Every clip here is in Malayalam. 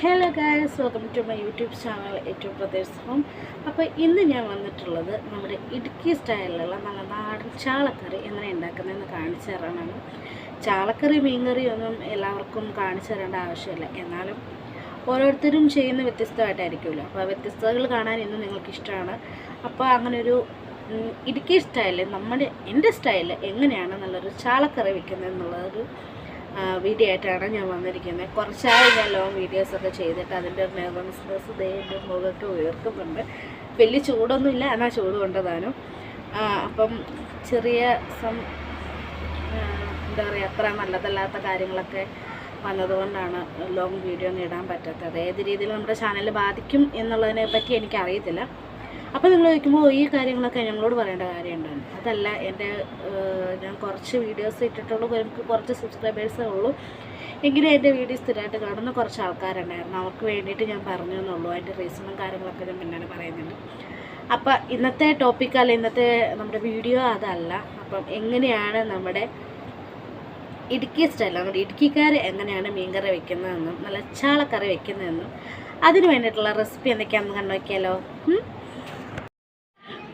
Hello guys welcome to my YouTube channel ഏറ്റവും പ്രദേശ് ഹോം അപ്പോൾ ഇന്ന് ഞാൻ വന്നിട്ടുള്ളത് നമ്മുടെ ഇടുക്കി സ്റ്റൈലിലുള്ള നല്ല നാടൻ ചാളക്കറി എങ്ങനെ ഉണ്ടാക്കുന്നതെന്ന് കാണിച്ചു തരാനാണ്. ചാളക്കറി മീൻകറി ഒന്നും എല്ലാവർക്കും കാണിച്ചു തരേണ്ട ആവശ്യമില്ല. എന്നാലും ഓരോരുത്തരും ചെയ്യുന്ന വ്യത്യസ്തമായിട്ടായിരിക്കുമല്ലോ. അപ്പോൾ വ്യത്യസ്തതകൾ കാണാൻ ഇന്ന് നിങ്ങൾക്ക് ഇഷ്ടമാണ്. അപ്പോൾ അങ്ങനൊരു ഇടുക്കി സ്റ്റൈലിൽ നമ്മുടെ എന്റെ സ്റ്റൈലിൽ എങ്ങനെയാണ് നല്ലൊരു ചാളക്കറി വെക്കുന്നത് എന്നുള്ളതൊരു വീഡിയോ ആയിട്ടാണ് ഞാൻ വന്നിരിക്കുന്നത്. കുറച്ചായി ഞാൻ ലോങ് വീഡിയോസൊക്കെ ചെയ്തിട്ട് അതിന്റെ ഒരു നെർവസ്നെസ് ദേ മുഖത്ത് ഉയർത്തുന്നുണ്ട്. വലിയ ചൂടൊന്നുമില്ല എന്നാൽ ചൂട് കൊണ്ടതാനും. അപ്പം ചെറിയ സം എന്താ പറയുക അത്ര നല്ലതല്ലാത്ത കാര്യങ്ങളൊക്കെ വന്നതുകൊണ്ടാണ് ലോങ് വീഡിയോ ഒന്നും ഇടാൻ പറ്റാത്തത്. ഏത് രീതിയിൽ നമ്മുടെ ചാനൽ ബാധിക്കും എന്നുള്ളതിനെ പറ്റി എനിക്കറിയത്തില്ല. അപ്പോൾ നിങ്ങൾ ചോദിക്കുമ്പോൾ ഈ കാര്യങ്ങളൊക്കെ ഞങ്ങളോട് പറയേണ്ട കാര്യമുണ്ടാണ് അതല്ല എന്റെ ഞാൻ കുറച്ച് വീഡിയോസ് ഇട്ടിട്ടുള്ളൂ എനിക്ക് കുറച്ച് സബ്സ്ക്രൈബേഴ്സേ ഉള്ളൂ. എങ്കിലും എന്റെ വീഡിയോ സ്ഥിരമായിട്ട് കാണുന്ന കുറച്ച് ആൾക്കാരുണ്ടായിരുന്നു. അവർക്ക് വേണ്ടിയിട്ട് ഞാൻ പറഞ്ഞു എന്നുള്ളൂ. അതിന്റെ റീസണും കാര്യങ്ങളൊക്കെ ഞാൻ പിന്നാലെ പറയുന്നുണ്ട്. അപ്പം ഇന്നത്തെ ടോപ്പിക് അല്ല ഇന്നത്തെ നമ്മുടെ വീഡിയോ അതല്ല. അപ്പം എങ്ങനെയാണ് നമ്മുടെ ഇടുക്കി സ്റ്റൈൽ നമ്മുടെ ഇടുക്കിക്കാർ എങ്ങനെയാണ് മീൻകറി വെക്കുന്നതെന്നും നല്ല ചാളക്കറി വെക്കുന്നതെന്നും അതിന് വേണ്ടിയിട്ടുള്ള റെസിപ്പി എന്തൊക്കെയാണെന്ന് കണ്ടു നോക്കിയാലോ?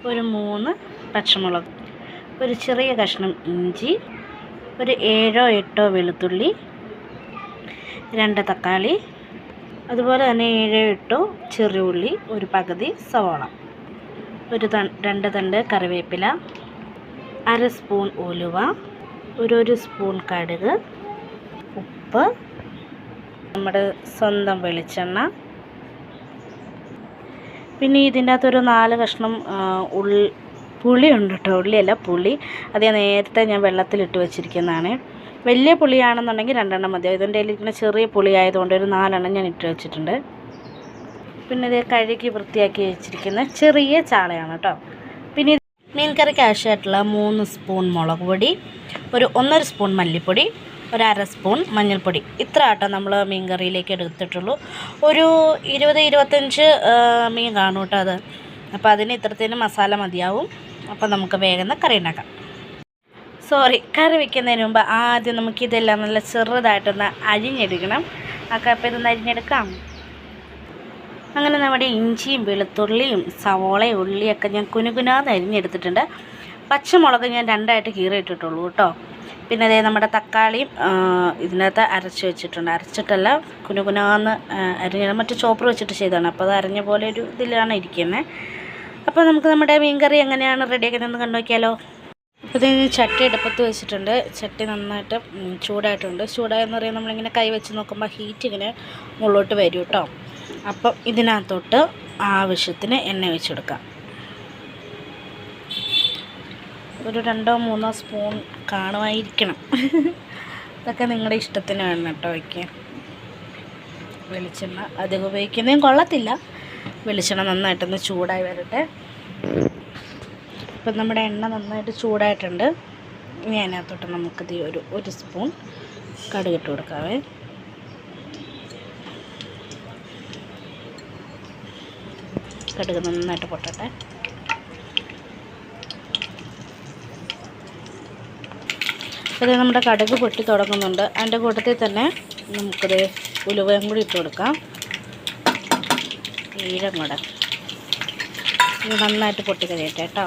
ഒരു മൂന്ന് പച്ചമുളക് ഒരു ചെറിയ കഷ്ണം ഇഞ്ചി ഒരു ഏഴോ എട്ടോ വെളുത്തുള്ളി രണ്ട് തക്കാളി അതുപോലെ തന്നെ ഏഴോ എട്ടോ ചെറിയുള്ളി ഒരു പകുതി സവോള ഒരു രണ്ട് തണ്ട് കറിവേപ്പില അര സ്പൂൺ ഉലുവ ഒരു ഒരു സ്പൂൺ കടുക് ഉപ്പ് നമ്മുടെ സ്വന്തം വെളിച്ചെണ്ണ പിന്നെ ഇതിന്റെ അകത്തൊരു നാല് കഷ്ണം ഉള്ളി പുളിയുണ്ട് കേട്ടോ ഉള്ളിയല്ല പുളി. അത് ഞാൻ നേരത്തെ ഞാൻ വെള്ളത്തിലിട്ട് വെച്ചിരിക്കുന്നതാണ്. വലിയ പുളിയാണെന്നുണ്ടെങ്കിൽ രണ്ടെണ്ണം മതിയാവും ഇതിന്റെ ഇരിക്കുന്ന ചെറിയ പുളി ആയതുകൊണ്ട് ഒരു നാലെണ്ണം ഞാൻ ഇട്ട് വെച്ചിട്ടുണ്ട്. പിന്നെ ഇത് കഴുകി വൃത്തിയാക്കി വെച്ചിരിക്കുന്ന ചെറിയ ചാളയാണ് കേട്ടോ പിന്നെ മീൻ കറിക്ക് ആവശ്യമായിട്ടുള്ള മൂന്ന് സ്പൂൺ മുളക് പൊടി ഒരു ഒന്നര സ്പൂൺ മല്ലിപ്പൊടി ഒരു അര സ്പൂൺ മഞ്ഞൾപ്പൊടി. ഇത്ര ആട്ടോ നമ്മൾ മീൻ കറിയിലേക്ക് എടുത്തിട്ടുള്ളൂ. ഒരു ഇരുപത് ഇരുപത്തഞ്ച് മീൻ കാണും കേട്ടോ അത്. അപ്പോൾ അതിന് ഇത്രത്തേന് മസാല മതിയാവും. അപ്പോൾ നമുക്ക് വേഗം കറി ഉണ്ടാക്കാം. സോറി കറി വയ്ക്കുന്നതിന് മുമ്പ് ആദ്യം നമുക്കിതെല്ലാം നല്ല ചെറുതായിട്ടൊന്ന് അരിഞ്ഞെടുക്കണം. ആ അപ്പോൾ ഇതൊന്ന് അരിഞ്ഞെടുക്കാം. അങ്ങനെ നമ്മുടെ ഇഞ്ചിയും വെളുത്തുള്ളിയും സവോളയും ഉള്ളിയൊക്കെ ഞാൻ കുനുകുനാന്ന് അരിഞ്ഞെടുത്തിട്ടുണ്ട്. പച്ചമുളക് ഞാൻ രണ്ടായിട്ട് കീറിയിട്ടിട്ടുള്ളൂ കേട്ടോ. പിന്നെ അതേ നമ്മുടെ തക്കാളിയും ഇതിനകത്ത് അരച്ച് വെച്ചിട്ടുണ്ട്. അരച്ചിട്ടല്ല കുനുകുനാന്ന് അരിഞ്ഞ മറ്റു ചോപ്പർ വെച്ചിട്ട് ചെയ്തതാണ്. അപ്പോൾ അത് അരഞ്ഞ പോലെ ഒരു ഇതിലാണ് ഇരിക്കുന്നത് അപ്പോൾ നമുക്ക് നമ്മുടെ മീൻകറി എങ്ങനെയാണ് റെഡിയാക്കുന്നതെന്ന് കണ്ടു നോക്കിയാലോ. അപ്പോൾ ചട്ടി എടുപ്പത്ത് വെച്ചിട്ടുണ്ട്. ചട്ടി നന്നായിട്ട് ചൂടായിട്ടുണ്ട്. ചൂടായെന്ന് പറയുമ്പോൾ നമ്മളിങ്ങനെ കൈ വെച്ച് നോക്കുമ്പോൾ ഹീറ്റ് ഇങ്ങനെ മുകളിലോട്ട് വരും കേട്ടോ. അപ്പം ഇതിനകത്തോട്ട് ആവശ്യത്തിന് എണ്ണ വെച്ചെടുക്കാം ഒരു രണ്ടോ മൂന്നോ സ്പൂൺ കാണുമായിരിക്കണം. ഇതൊക്കെ നിങ്ങളുടെ ഇഷ്ടത്തിന് വേണം കേട്ടോ വയ്ക്കാൻ വെളിച്ചെണ്ണ അധികം ഉപയോഗിക്കുന്നതും കൊള്ളത്തില്ല. വെളിച്ചെണ്ണ നന്നായിട്ടൊന്ന് ചൂടായി വരട്ടെ. ഇപ്പം നമ്മുടെ എണ്ണ നന്നായിട്ട് ചൂടായിട്ടുണ്ട്. ഇനി അതിനകത്തോട്ട് നമുക്കിത് ഒരു ഒരു സ്പൂൺ കടുകിട്ട് കൊടുക്കാവേ. കടുക് നന്നായിട്ട് പൊട്ടട്ടെ. അപ്പോൾ നമ്മുടെ കടുക് പൊട്ടി തുടങ്ങുന്നുണ്ട്. അതിന്റെ കൂട്ടത്തിൽ തന്നെ നമുക്കിത് ഉലുവയും കൂടി ഇട്ട് കൊടുക്കാം. ഈഴം കൂടെ ഇത് നന്നായിട്ട് പൊട്ടി കഴിയട്ടെ കേട്ടോ.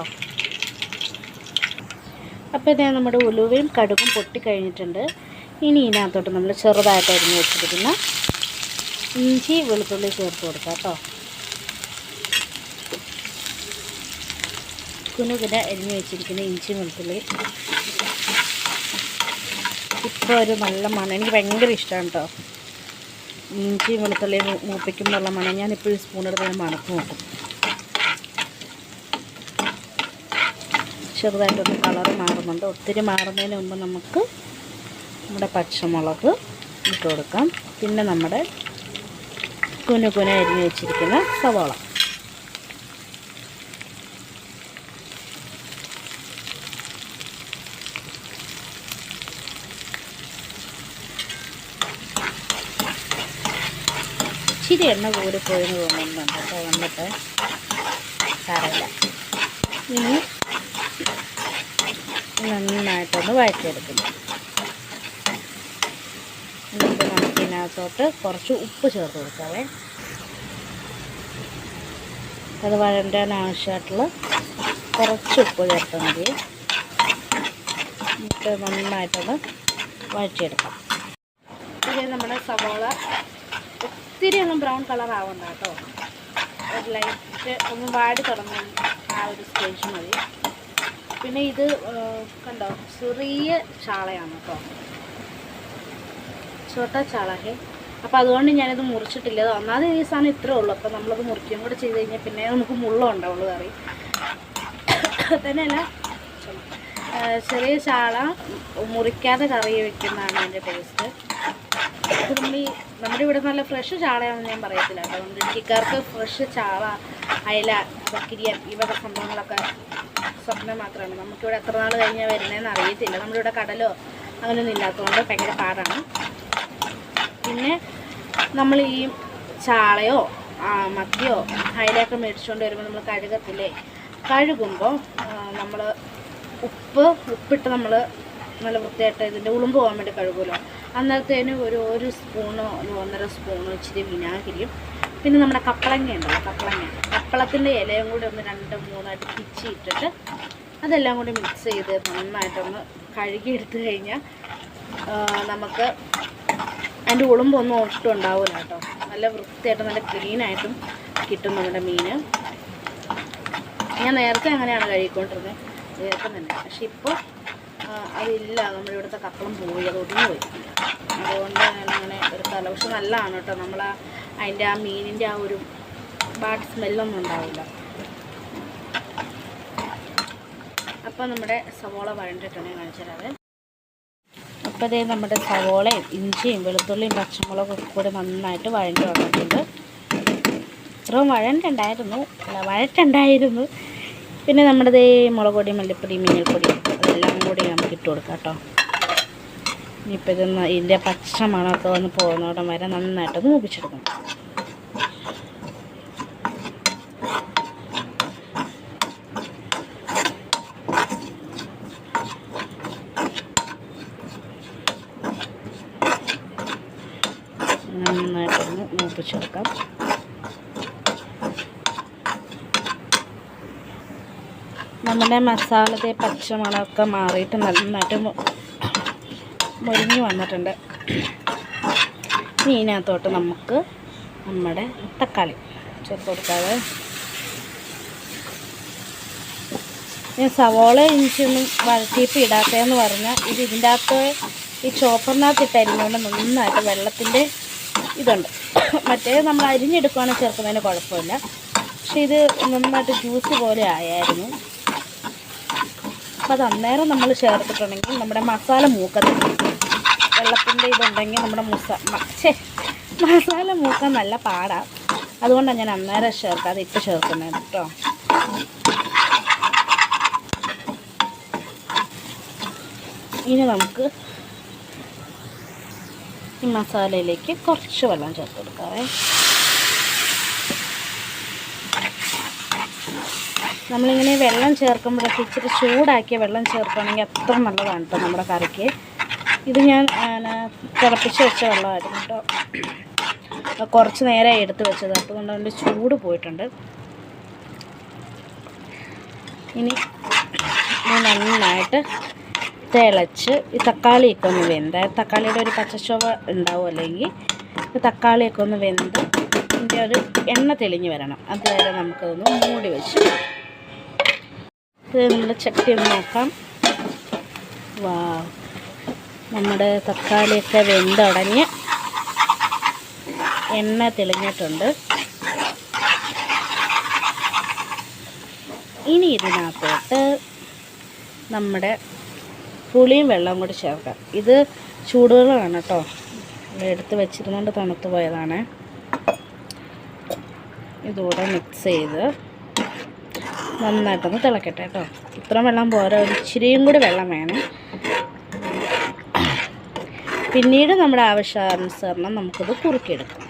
അപ്പോൾ ഇതേ നമ്മുടെ ഉലുവയും കടുകും പൊട്ടി കഴിഞ്ഞിട്ടുണ്ട്. ഇനി ഇതിനകത്തോട്ട് നമ്മൾ ചെറുതായിട്ട് അരിഞ്ഞ് വെച്ചിരിക്കുന്ന ഇഞ്ചി വെളുത്തുള്ളി ചേർത്ത് കൊടുക്കാം കേട്ടോ. കുനുകുന അരിഞ്ഞ് വെച്ചിരിക്കുന്ന ഇഞ്ചി വെളുത്തുള്ളി ഇപ്പോൾ ഒരു നല്ല മണം. എനിക്ക് ഭയങ്കര ഇഷ്ടമാണ് കേട്ടോ ഇഞ്ചി വെളുത്തുള്ളി മൂപ്പിക്കുമ്പോഴുള്ള മണം. ഞാൻ ഇപ്പോഴും സ്പൂൺ എടുത്ത് ഞാൻ മണക്ക് നോക്കും. ചെറുതായിട്ടൊന്ന് കളർ മാറുന്നുണ്ട്. ഒത്തിരി മാറുന്നതിന് മുമ്പ് നമുക്ക് നമ്മുടെ പച്ചമുളക് ഇട്ട് കൊടുക്കാം. പിന്നെ നമ്മുടെ കുനു കുന അരിഞ്ഞ് വെച്ചിരിക്കുന്ന സവാള. ഇച്ചിരി എണ്ണ കൂടിപ്പോയെന്ന് തോന്നുന്നുണ്ട് അപ്പോൾ വന്നിട്ട് സാരമില്ല ഇനി നന്നായിട്ടൊന്ന് വഴറ്റിയെടുക്കുന്നു എന്നിട്ട് നമുക്കിതിനകത്തോട്ട് കുറച്ച് ഉപ്പ് ചേർത്ത് കൊടുക്കാവേ. അത് വഴണ്ടാൻ ആവശ്യമായിട്ടുള്ള കുറച്ച് ഉപ്പ് ചേർത്താൽ മതി. എന്നിട്ട് നന്നായിട്ടൊന്ന് വഴറ്റിയെടുക്കാം. ഇത് നമ്മുടെ സവോള ഒത്തിരി ഒന്നും ബ്രൗൺ കളർ ആവണ്ട കേട്ടോ. ഒരു ലൈറ്റ് ഒന്ന് വാടി തുടങ്ങും ആ ഒരു സ്റ്റേജ് മതി. പിന്നെ ഇത് കണ്ടോ? ചെറിയ ചാളയാണ് കേട്ടോ. ചോട്ട ചാള ഹേ. അപ്പോൾ അതുകൊണ്ട് ഞാനിത് മുറിച്ചിട്ടില്ല. ഒന്നാമത് ഈ സാധനം ഇത്രേ ഉള്ളൂ. അപ്പോൾ നമ്മളത് മുറിക്കുകയും കൂടെ ചെയ്ത് കഴിഞ്ഞാൽ പിന്നെ നമുക്ക് മുള്ളം ഉണ്ടാവുള്ളൂ കറി. തന്നെയല്ല ചെറിയ ചാള മുറിക്കാതെ കറി വെക്കുന്നതാണ് അതിന്റെ ടേസ്റ്റ് നമ്മൾ ഈ നമ്മുടെ ഇവിടെ നല്ല ഫ്രഷ് ചാളയാണെന്ന് ഞാൻ പറയത്തില്ല. കേട്ടോ നമ്മുടെ ഇടുക്കിക്കാർക്ക് ഫ്രഷ് ചാള അയല ബക്കിരിയൻ ഇവരുടെ സംഭവങ്ങളൊക്കെ സ്വപ്നം മാത്രമാണ്. നമുക്കിവിടെ എത്ര നാൾ കഴിഞ്ഞാൽ വരുന്നതെന്ന് അറിയത്തില്ല. നമ്മുടെ ഇവിടെ കടലോ അങ്ങനെയൊന്നും ഇല്ലാത്തതുകൊണ്ട് ഭയങ്കര പാടാണ്. പിന്നെ നമ്മൾ ഈ ചാളയോ മത്തിയോ അയലയൊക്കെ മേടിച്ചുകൊണ്ട് വരുമ്പോൾ നമ്മൾ കഴുകത്തില്ലേ? കഴുകുമ്പോൾ നമ്മൾ ഉപ്പ് ഉപ്പിട്ട് നമ്മൾ നല്ല വൃത്തിയായിട്ട് ഇതിന്റെ ഉളുമ്പ് പോകാൻ വേണ്ടി കഴുകുമല്ലോ. അന്നേരത്തേന് ഒരു ഒരു സ്പൂണോ ഒന്നര സ്പൂണോ ഇച്ചിരി വിനാഗിരിയും. പിന്നെ നമ്മുടെ കപ്പളങ്ങ ഉണ്ടല്ലോ കപ്പളങ്ങ. കപ്പളത്തിന്റെ ഇലയും കൂടി ഒന്ന് രണ്ട് മൂന്നായിട്ട് പിച്ചി ഇട്ടിട്ട് അതെല്ലാം കൂടി മിക്സ് ചെയ്ത് നന്നായിട്ടൊന്ന് കഴുകി എടുത്തു കഴിഞ്ഞാൽ നമുക്ക് അതിന്റെ ഉളുമ്പൊന്നും ഒട്ടും ഉണ്ടാവില്ല കേട്ടോ. നല്ല വൃത്തിയായിട്ട് നല്ല ക്ലീനായിട്ടും കിട്ടും നമ്മുടെ മീൻ ഞാൻ നേരത്തെ അങ്ങനെയാണ് കഴുകിക്കൊണ്ടിരുന്നത് നേരത്തെ തന്നെ. പക്ഷെ ഇപ്പോൾ അതില്ല. നമ്മുടെ ഇവിടുത്തെ കപ്പളം പോയി അത് പോയി. അതുകൊണ്ട് അങ്ങനെ ഒരു പക്ഷെ നല്ലതാണ് കേട്ടോ. നമ്മൾ അതിന്റെ ആ മീനിന്റെ ആ ഒരു ബാഡ് സ്മെല്ലൊന്നും ഉണ്ടാവില്ല. അപ്പോൾ നമ്മുടെ സവോള വഴണ്ടിട്ടാണ് ഞാൻ കാണിച്ചു തരാവേ. അപ്പോൾ ഇതേ നമ്മുടെ സവോളയും ഇഞ്ചിയും വെളുത്തുള്ളിയും പച്ചമുളകും ഒക്കെ കൂടി നന്നായിട്ട് വഴണ്ടി വന്നിട്ടുണ്ട്. ഇത്രയും വഴണ്ടുണ്ടായിരുന്നു. അല്ല വഴറ്റുണ്ടായിരുന്നു പിന്നെ നമ്മുടെ മുളക് പൊടി മല്ലിപ്പൊടി മീനൽപ്പൊടി അതെല്ലാം കൂടി നമുക്ക് ഇട്ട് കൊടുക്കാം കേട്ടോ. ഇനിയിപ്പോൾ ഇതൊന്ന് ഇതിന്റെ പച്ച മണമൊക്കെ വന്ന് പോകുന്നോടം വരെ നന്നായിട്ടൊന്ന് മൂപ്പിച്ചെടുക്കണം. നന്നായിട്ടൊന്ന് മൂപ്പിച്ചെടുക്കാം. നമ്മുടെ മസാലത്തെ പച്ചമണമൊക്കെ മാറിയിട്ട് നന്നായിട്ട് മുരിഞ്ഞ് വന്നിട്ടുണ്ട്. ഇനി ഇതിനകത്തോട്ട് നമുക്ക് നമ്മുടെ തക്കാളി ചേർത്ത് കൊടുക്കാതെ ഞാൻ സവോള ഇഞ്ചിയൊന്നും വഴറ്റിയപ്പോൾ ഇടാത്തതെന്ന് പറഞ്ഞാൽ ഇത് ഇതിന്റെ അകത്ത് ഈ ചോപ്പറിനകത്ത് ഇട്ട് അരിഞ്ഞുകൊണ്ട് നന്നായിട്ട് വെള്ളത്തിന്റെ ഇതുണ്ട്. മറ്റേ നമ്മൾ അരിഞ്ഞെടുക്കുകയാണെങ്കിൽ ചേർക്കുന്നതിന് കുഴപ്പമില്ല. പക്ഷെ ഇത് നന്നായിട്ട് ജ്യൂസ് പോലെ ആയായിരുന്നു. അപ്പം അത് അന്നേരം നമ്മൾ ചേർത്തിട്ടുണ്ടെങ്കിൽ നമ്മുടെ മസാല മൂക്കത്തില്ല. വെള്ളത്തിന്റെ ഇതുണ്ടെങ്കിൽ നമ്മുടെ മുസ മച്ചേ മസാല മൂക്കാൻ നല്ല പാടാണ് അതുകൊണ്ടാണ് ഞാൻ അന്നേരം ചേർക്കാതെ ഇട്ട് ചേർക്കുന്നത് കേട്ടോ. ഇനി നമുക്ക് ഈ മസാലയിലേക്ക് കുറച്ച് വെള്ളം ചേർത്ത് കൊടുക്കാവേ. നമ്മളിങ്ങനെ വെള്ളം ചേർക്കുമ്പോഴൊക്കെ ഇച്ചിരി ചൂടാക്കിയ വെള്ളം ചേർക്കുകയാണെങ്കിൽ അത്ര നല്ലതാണ് കേട്ടോ നമ്മുടെ കറിക്ക്. ഇത് ഞാൻ തിളപ്പിച്ച് വെച്ച വെള്ളമായിരുന്നു കേട്ടോ. കുറച്ച് നേരമായി എടുത്ത് വെച്ചത്. അതുകൊണ്ട് അതിന്റെ ചൂട് പോയിട്ടുണ്ട്. ഇനി നന്നായിട്ട് തിളച്ച് ഈ തക്കാളിയൊക്കെ ഒന്ന് വെന്ത് തക്കാളിയുടെ ഒരു പച്ചച്ചുവ ഉണ്ടാവും അല്ലെങ്കിൽ തക്കാളിയൊക്കെ ഒന്ന് വെന്ത് ഇതിന്റെ ഒരു എണ്ണ തെളിഞ്ഞ് വരണം. അതുവരെ നമുക്കതൊന്ന് മൂടി വെച്ച് ഇത് നമ്മുടെ ചട്ടി ഒന്ന് നോക്കാം. വാ. നമ്മുടെ തക്കാളിയൊക്കെ വെന്തടഞ്ഞ് എണ്ണ തെളിഞ്ഞിട്ടുണ്ട്. ഇനി ഇതിനകത്തോട്ട് നമ്മുടെ പുളിയും വെള്ളവും കൂടി ചേർക്കാം. ഇത് ചൂടുവെള്ളമാണ് കേട്ടോ. എടുത്ത് വെച്ചിരുന്നുകൊണ്ട് തണുത്തു പോയതാണ്. ഇതുകൂടെ മിക്സ് ചെയ്ത് നന്നായിട്ടൊന്ന് തിളക്കട്ടെ കേട്ടോ. ഇത്ര വെള്ളം പോരാ. ഒരു ഇച്ചിരിയും കൂടി വെള്ളം വേണം. പിന്നീട് നമ്മുടെ ആവശ്യാനുസരണം നമുക്കിത് കുറുക്കിയെടുക്കാം.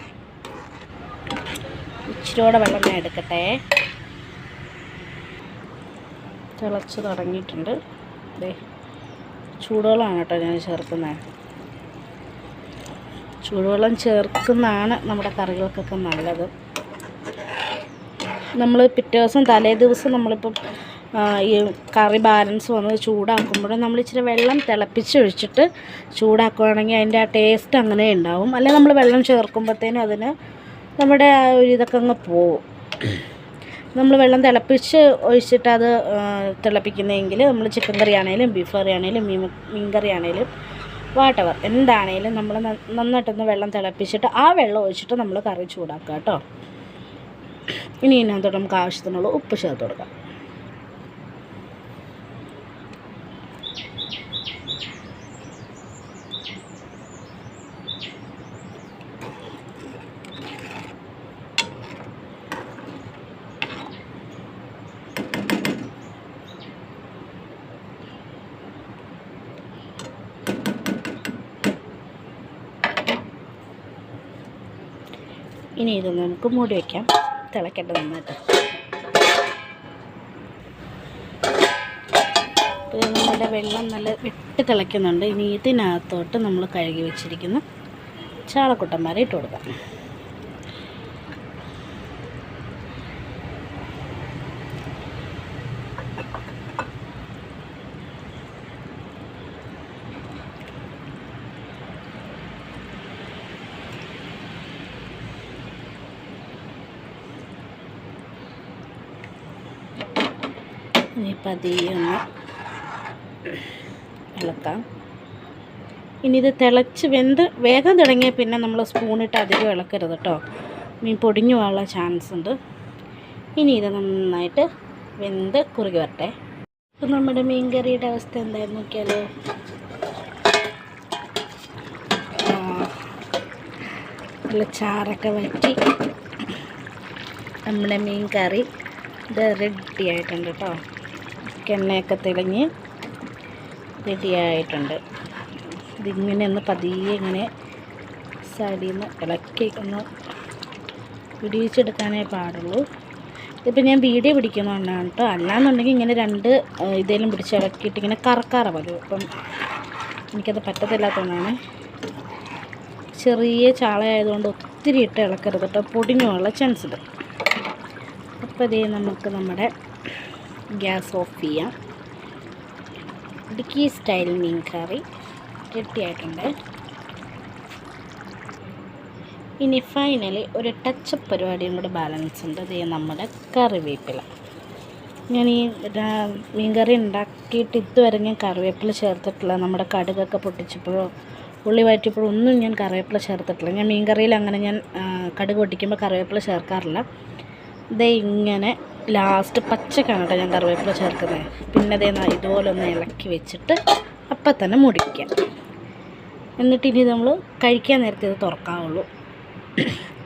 ഇച്ചിരിയോടെ വെള്ളം ഞാൻ എടുക്കട്ടെ. തിളച്ച് തുടങ്ങിയിട്ടുണ്ട്. ദേ ചൂടുവെള്ളമാണ് കേട്ടോ ഞാൻ ചേർക്കുന്നത് ചൂടുവെള്ളം ചേർക്കുന്നതാണ് നമ്മുടെ കറികൾക്കൊക്കെ നല്ലത്. നമ്മൾ പിറ്റേ ദിവസം തലേ ദിവസം നമ്മളിപ്പം ഈ കറി ബാലൻസ് വന്നത് ചൂടാക്കുമ്പോൾ നമ്മൾ ഇച്ചിരി വെള്ളം തിളപ്പിച്ച് ഒഴിച്ചിട്ട് ചൂടാക്കുകയാണെങ്കിൽ അതിന്റെ ആ ടേസ്റ്റ് അങ്ങനെ ഉണ്ടാവും. അല്ലെങ്കിൽ നമ്മൾ വെള്ളം ചേർക്കുമ്പോഴത്തേനും അതിന് നമ്മുടെ ആ ഒരു ഇതൊക്കെ അങ്ങ് പോവും. നമ്മൾ വെള്ളം തിളപ്പിച്ച് ഒഴിച്ചിട്ട് അത് തിളപ്പിക്കുന്നതെങ്കിൽ നമ്മൾ ചിക്കൻ കറി ആണെങ്കിലും ബീഫ് കറി ആണെങ്കിലും മീൻ മീൻ കറി ആണെങ്കിലും വാട്ടവർ എന്താണേലും നമ്മൾ നന്നായിട്ടൊന്ന് വെള്ളം തിളപ്പിച്ചിട്ട് ആ വെള്ളം ഒഴിച്ചിട്ട് നമ്മൾ കറി ചൂടാക്കുക കേട്ടോ. ഇനി ഇതിനകത്തോട്ട് നമുക്ക് ആവശ്യത്തിനുള്ള ഉപ്പ് ചേർത്ത് കൊടുക്കാം. ഇനി ഇത് നമുക്ക് മൂടി വയ്ക്കാം തിളക്കട്ടെ നന്നായിട്ട്. നമ്മുടെ വെള്ളം നല്ല വെട്ടി തിളയ്ക്കുന്നുണ്ട്. ഇനി ഇതിനകത്തോട്ട് നമ്മൾ കഴുകി വെച്ചിരിക്കുന്ന ചാളക്കുട്ടന്മാരെ ഇട്ട് കൊടുക്കാം. ഇനി പതിയെ ഒന്ന് ഇളക്കാം. ഇനി ഇത് തിളച്ച് വെന്ത് വേഗം തുടങ്ങിയ പിന്നെ നമ്മൾ സ്പൂണിട്ട് അധികം ഇളക്കരുത് കേട്ടോ. മീൻ പൊടിഞ്ഞു പോകാനുള്ള ചാൻസ് ഉണ്ട്. ഇനി ഇത് നന്നായിട്ട് വെന്ത് കുറുകി വരട്ടെ. ഇപ്പം നമ്മുടെ മീൻ കറിയുടെ അവസ്ഥ എന്തായിരുന്നു നോക്കിയാലോ? ആ, നല്ല ചാറൊക്കെ വറ്റി നമ്മുടെ മീൻ കറി ഇത് റെഡി ആയിട്ടുണ്ട് കേട്ടോ. എണ്ണയൊക്കെ തെളിഞ്ഞ് റെഡിയായിട്ടുണ്ട്. ഇതിങ്ങനെ ഒന്ന് പതിയെ ഇങ്ങനെ സൈഡിൽ നിന്ന് ഇളക്കി ഒന്ന് പിടിച്ചെടുക്കാനേ പാടുള്ളൂ. ഇതിപ്പോൾ ഞാൻ വീഡിയോ പിടിക്കുന്നതുകൊണ്ടാണ് കേട്ടോ അല്ലാന്നുണ്ടെങ്കിൽ ഇങ്ങനെ രണ്ട് ഇതേലും പിടിച്ച് ഇളക്കിയിട്ട് ഇങ്ങനെ കറക്കാറ വരും അപ്പം എനിക്കത് പറ്റത്തില്ലാത്തതുകൊണ്ടാണ് ചെറിയ ചാളയായതുകൊണ്ട് ഒത്തിരി ഇട്ട് ഇളക്കരുത് കേട്ടോ പൊടിഞ്ഞുള്ള ചാൻസ് ഉണ്ട് അപ്പോൾ ഇതേ നമുക്ക് നമ്മുടെ ഗ്യാസ് ഓഫ് ചെയ്യാം ഇടുക്കി സ്റ്റൈൽ മീൻ കറി കെട്ടിയായിട്ടുണ്ട്. ഇനി ഫൈനലി ഒരു ടച്ചപ്പ് പരിപാടിയും കൂടെ ബാലൻസ് ഉണ്ട്. അത് നമ്മുടെ കറിവേപ്പില. ഞാൻ ഈ മീൻകറി മീൻ കറി ഉണ്ടാക്കിയിട്ട് ഇതുവരെ ഞാൻ കറിവേപ്പില ചേർത്തിട്ടില്ല. നമ്മുടെ കടുകൊക്കെ പൊട്ടിച്ചപ്പോഴോ ഉള്ളി വഴറ്റിയപ്പോഴോ ഒന്നും ഞാൻ കറിവേപ്പില ചേർത്തിട്ടില്ല. ഞാൻ മീൻ കറിയിൽ അങ്ങനെ ഞാൻ കടുക് പൊട്ടിക്കുമ്പോൾ കറിവേപ്പില ചേർക്കാറില്ല. ദേ ഇങ്ങനെ ലാസ്റ്റ് പച്ചക്കാണ് കേട്ടോ ഞാൻ കറിവേപ്പില ചേർക്കുന്നത് പിന്നെ അതേ ഇതുപോലെ ഒന്ന് ഇളക്കി വെച്ചിട്ട് അപ്പം തന്നെ മുടിക്കാം എന്നിട്ട് ഇനി നമ്മൾ കഴിക്കാൻ നേരത്തെ ഇത് തുറക്കാവുള്ളൂ.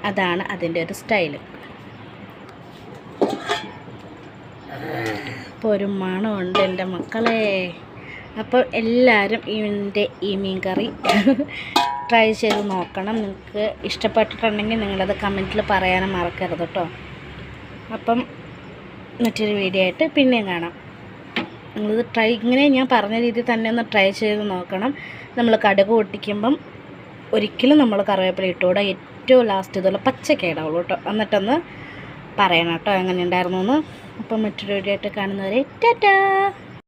അതാണ് അതിന്റെ ഒരു സ്റ്റൈൽ അപ്പോൾ ഒരു മണമുണ്ട് എന്റെ മക്കളെ. അപ്പോൾ എല്ലാവരും ഇതിന്റെ ഈ മീൻ കറി ട്രൈ ചെയ്ത് നോക്കണം. നിങ്ങൾക്ക് ഇഷ്ടപ്പെട്ടിട്ടുണ്ടെങ്കിൽ നിങ്ങളത് കമന്റിൽ പറയാനും മറക്കരുത് കേട്ടോ. അപ്പം മറ്റൊരു വീഡിയോ ആയിട്ട് പിന്നെയും കാണാം. നിങ്ങളിത് ട്രൈ ഇങ്ങനെ ഞാൻ പറഞ്ഞ രീതിയിൽ തന്നെ ഒന്ന് ട്രൈ ചെയ്ത് നോക്കണം. നമ്മൾ കടുക് പൊട്ടിക്കുമ്പം ഒരിക്കലും നമ്മൾ കറിവേപ്പില ഇട്ടുകൂടാ. ഏറ്റവും ലാസ്റ്റ് ഇതുപോലെ പച്ചക്കേടാവുള്ളൂ കേട്ടോ എന്നിട്ടൊന്ന് പറയണം കേട്ടോ എങ്ങനെ ഉണ്ടായിരുന്നു എന്ന്. അപ്പം മറ്റൊരു വീഡിയോ ആയിട്ട് കാണുന്നവരെ ടാറ്റാ